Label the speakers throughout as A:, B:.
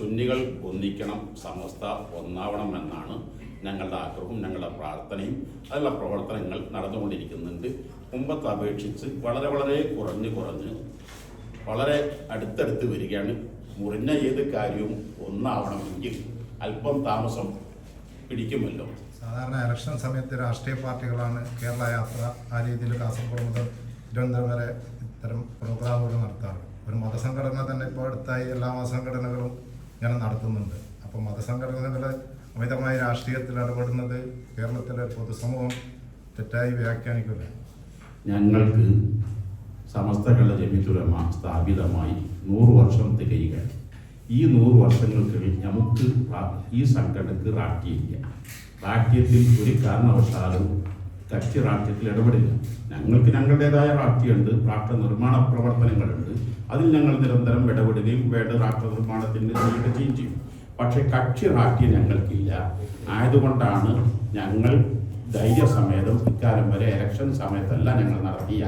A: സുന്നികൾ ഒന്നിക്കണം സമസ്ത ഒന്നാവണം എന്നാണ് ഞങ്ങളുടെ ആഗ്രഹവും ഞങ്ങളുടെ പ്രാർത്ഥനയും. അതിനുള്ള പ്രവർത്തനങ്ങൾ നടന്നുകൊണ്ടിരിക്കുന്നുണ്ട്. മുമ്പത്തെ അപേക്ഷിച്ച് വളരെ വളരെ കുറഞ്ഞ് കുറഞ്ഞ് വളരെ അടുത്തടുത്ത് വരികയാണ്. മുറിഞ്ഞ ഏത് കാര്യവും ഒന്നാവണമെങ്കിൽ അല്പം താമസം പിടിക്കുമല്ലോ.
B: സാധാരണ ഇലക്ഷൻ സമയത്ത് രാഷ്ട്രീയ പാർട്ടികളാണ് കേരള യാത്ര ആ രീതിയിൽ കാസർഗോഡ് മുതൽ തിരുവനന്തപുരം വരെ ഇത്തരം പ്രോഗ്രാമുകൾ നടത്താറ്. ഒരു മതസംഘടന തന്നെ ഇപ്പോൾ അടുത്തായി എല്ലാ മതസംഘടനകളും ഇങ്ങനെ നടത്തുന്നുണ്ട്. അപ്പോൾ മതസംഘടനകൾ അമിതമായ രാഷ്ട്രീയത്തിൽ ഇടപെടുന്നത് കേരളത്തിലെ പൊതുസമൂഹം തെറ്റായി വ്യാഖ്യാനിക്കില്ല.
A: ഞങ്ങൾക്ക് സമസ്ത കള്ള ജമിത്തുരമ സ്ഥാപിതമായി നൂറ് വർഷം തികയുകയാണ് ഈ നൂറ് വർഷങ്ങൾക്കുള്ളിൽ നമുക്ക് ഈ സംഘടനക്ക് റാക്കിയില്ല രാഷ്ട്രീയത്തിൽ ഒരു കാരണവശാലും കക്ഷി രാഷ്ട്രീയത്തിൽ ഇടപെടില്ല. ഞങ്ങൾക്ക് ഞങ്ങളുടേതായ രാഷ്ട്രീയമുണ്ട് രാഷ്ട്ര നിർമ്മാണ പ്രവർത്തനങ്ങളുണ്ട്. അതിൽ ഞങ്ങൾ നിരന്തരം ഇടപെടുകയും വേണ്ട രാഷ്ട്ര നിർമ്മാണത്തിന് ചെയ്യുകയും ചെയ്യും. പക്ഷേ കക്ഷി രാഷ്ട്രീയം ഞങ്ങൾക്കില്ല. ആയതുകൊണ്ടാണ് ഞങ്ങൾ ധൈര്യസമേതം ഇക്കാലം വരെ ഇലക്ഷൻ സമയത്തല്ല ഞങ്ങൾ നടത്തിയ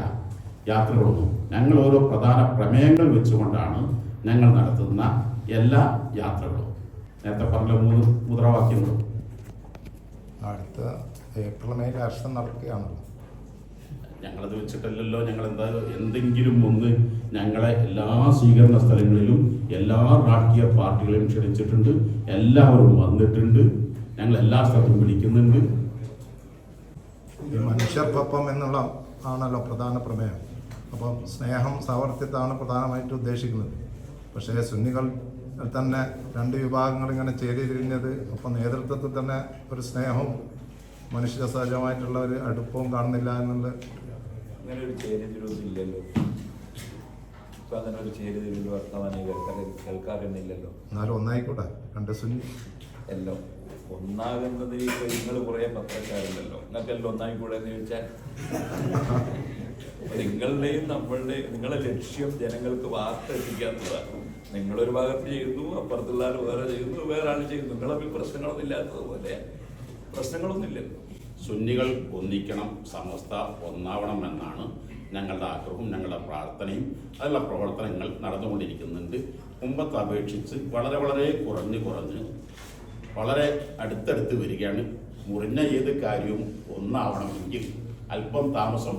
A: യാത്രകളൊന്നും. ഞങ്ങൾ ഓരോ പ്രധാന പ്രമേയങ്ങൾ വെച്ചുകൊണ്ടാണ് ഞങ്ങൾ നടത്തുന്ന എല്ലാ യാത്രകളും. നേരത്തെ പറഞ്ഞ മൂന്ന് മുദ്രാവാക്യങ്ങളും.
B: അടുത്ത ഏപ്രിൽ മെയ് രാഷ്ട്രം നടക്കുകയാണല്ലോ
A: ഞങ്ങളത് വെച്ചിട്ടല്ലല്ലോ ഞങ്ങൾ എന്താ എന്തെങ്കിലും ഒന്ന് ഞങ്ങളെ എല്ലാ സ്വീകരണ സ്ഥലങ്ങളിലും എല്ലാ രാഷ്ട്രീയ പാർട്ടികളെയും ക്ഷണിച്ചിട്ടുണ്ട്. എല്ലാവരും വന്നിട്ടുണ്ട്. ഞങ്ങൾ എല്ലാ സ്ഥലത്തും വിളിക്കുന്നുണ്ട്.
B: മനുഷ്യർക്കൊപ്പം എന്നുള്ള ആണല്ലോ പ്രധാന പ്രമേയം. അപ്പം സ്നേഹം സാവർത്തിത്താണ് പ്രധാനമായിട്ട് ഉദ്ദേശിക്കുന്നത്. പക്ഷേ സുന്നികൾ തന്നെ രണ്ട് വിഭാഗങ്ങൾ ഇങ്ങനെ ചേരിതിരിഞ്ഞത് അപ്പം നേതൃത്വത്തിൽ തന്നെ ഒരു സ്നേഹവും മനുഷ്യ സഹജമായിട്ടുള്ള ഒരു അടുപ്പവും കാണുന്നില്ല എന്നുള്ള
C: അങ്ങനെ ഒരു ചേരിതിരിവൊന്നും ഇല്ലല്ലോ ഇപ്പൊ അങ്ങനെ ഒരു ചേരിതിരിവ് വർത്തമാനം കേൾക്കാൻ കേൾക്കാറുന്നില്ലല്ലോ.
B: എന്നാലും ഒന്നായിക്കോട്ടെ കണ്ട സുനി
C: എല്ലാം ഒന്നാകുന്നതിൽ ഇപ്പൊ നിങ്ങൾ കുറെ പത്രക്കാരുണ്ടല്ലോ. നിങ്ങൾക്കെല്ലാം ഒന്നായിക്കൂടെ എന്ന് ചോദിച്ചാൽ നിങ്ങളുടെയും നമ്മളുടെയും നിങ്ങളെ ലക്ഷ്യം ജനങ്ങൾക്ക് വാർത്ത എത്തിക്കാത്തതാണ് നിങ്ങളൊരു ഭാഗത്ത് ചെയ്യുന്നു അപ്പുറത്തുള്ള ആൾ വേറെ ചെയ്യുന്നു വേറെ ആൾ ചെയ്യുന്നു. നിങ്ങളെ പ്രശ്നങ്ങളൊന്നും ഇല്ലാത്തതുപോലെ പ്രശ്നങ്ങളൊന്നും ഇല്ലല്ലോ
A: സുന്നികൾ ഒന്നിക്കണം സമസ്ത ഒന്നാവണം എന്നാണ് ഞങ്ങളുടെ ആഗ്രഹവും ഞങ്ങളുടെ പ്രാർത്ഥനയും. അതിലുള്ള പ്രവർത്തനങ്ങൾ നടന്നുകൊണ്ടിരിക്കുന്നുണ്ട്. മുമ്പത്തെ അപേക്ഷിച്ച് വളരെ വളരെ കുറഞ്ഞ് കുറഞ്ഞ് വളരെ അടുത്തടുത്ത് വരികയാണ്. മുറിഞ്ഞ ഏത് കാര്യവും ഒന്നാവണമെങ്കിൽ അല്പം താമസം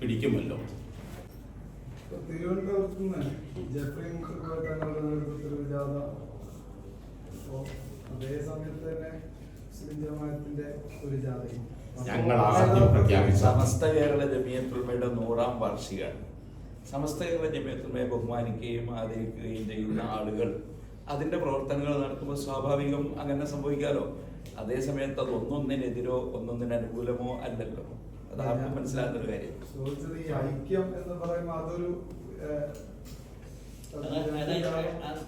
A: പിടിക്കുമല്ലോ.
D: തിരുവനന്തപുരത്ത് നിന്ന് ജെഫ്രി മുഖർജി തങ്ങളുടെ ഒരു ജാഥ. അപ്പോ അതേ സമയത്ത് തന്നെ മുസ്ലിം ജമാഅത്തിന്റെ ഒരു ജാഥയും
A: ഞങ്ങൾ ആദ്യം പ്രഖ്യാപിച്ച
C: സമസ്ത കേരള ജമിയത്തുൽമയുടെ നൂറാം വാർഷികമാണ്. സമസ്ത കേരള ജമിയത്തുൽമയെ ബഹുമാനിക്കുകയും ആദരിക്കുകയും ചെയ്യുന്ന ആളുകൾ അതിന്റെ പ്രവർത്തനങ്ങൾ നടത്തുമ്പോൾ സ്വാഭാവികം അങ്ങനെ സംഭവിക്കാലോ? അതേ സമയത്ത് അത് ഒന്നൊന്നിനെതിരോ ഒന്നൊന്നിന് അനുകൂലമോ അല്ലല്ലോ. അത് ആർക്കും മനസ്സിലാകുന്ന ഒരു കാര്യം
D: ഐക്യം എന്ന് പറയുമ്പോൾ അതൊരു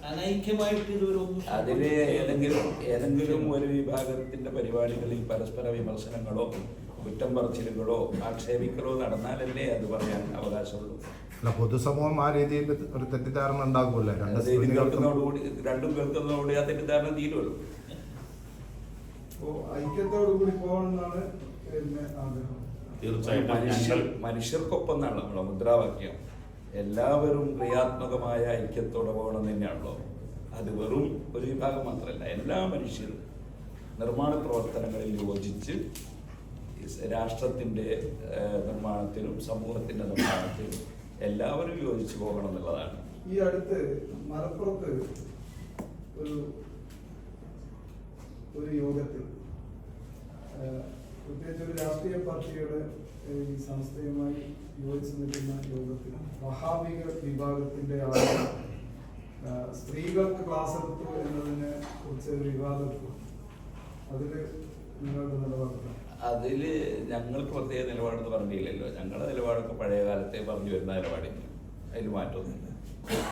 E: അനൈക്യമായിട്ട് ഇതൊരു
C: അതിൽ ഏതെങ്കിലും ഏതെങ്കിലും ഒരു വിഭാഗത്തിന്റെ പരിപാടികളിൽ പരസ്പര വിമർശനങ്ങളോ കുറ്റം പറച്ചിലുകളോ ആക്ഷേപിക്കലോ നടന്നാലല്ലേ അത് പറയാൻ അവകാശമുള്ളൂ.
B: അല്ല പൊതുസമൂഹം ആ രീതിയിൽ ഒരു തെറ്റിദ്ധാരണ സുന്നികൾക്കും
C: കേൾക്കുന്നതോടുകൂടി രണ്ടും കേൾക്കുന്നതോടുകൂടി ആ തെറ്റിദ്ധാരണ തീരുമല്ലോ.
D: അപ്പോ ഐക്യത്തോടു കൂടി പോകണമെന്നാണ് പിന്നെ ആഗ്രഹം.
C: മനുഷ്യർ
A: ഞങ്ങൾ
C: മനുഷ്യർക്കൊപ്പം എന്നാണ് നമ്മളെ മുദ്രാവാക്യം. എല്ലാവരും ക്രിയാത്മകമായ ഐക്യത്തോടെ പോകണം തന്നെയാണല്ലോ. അത് വെറും ഒരു വിഭാഗം മാത്രമല്ല എല്ലാ മനുഷ്യരും നിർമ്മാണ പ്രവർത്തനങ്ങളിൽ യോജിച്ച് രാഷ്ട്രത്തിന്റെ നിർമ്മാണത്തിനും സമൂഹത്തിന്റെ നിർമ്മാണത്തിനും എല്ലാവരും യോജിച്ച് പോകണം എന്നുള്ളതാണ്.
D: ഈ അടുത്ത് മലപ്പുറത്ത് ഒരു ഒരു യോഗത്തിൽ രാഷ്ട്രീയ പാർട്ടിയുടെ ഈ സംസ്ഥയുമായി യോജിച്ച് നിൽക്കുന്ന യോഗത്തിൽ വഹാബിക വിഭാഗത്തിന്റെ ആളുകൾ സ്ത്രീകൾക്ക് ക്ലാസ് എടുത്തു എന്നതിനെ കുറിച്ച് ഒരു വിവാദം അതിൽ നിങ്ങളുടെ നിലപാട്
C: അതിൽ ഞങ്ങൾ പ്രത്യേക നിലപാടെന്ന് പറഞ്ഞില്ലല്ലോ. ഞങ്ങളുടെ നിലപാടൊക്കെ പഴയ കാലത്തെ പറഞ്ഞു വരുന്ന നിലപാടില്ല. അതിൽ മാറ്റമൊന്നുമില്ല.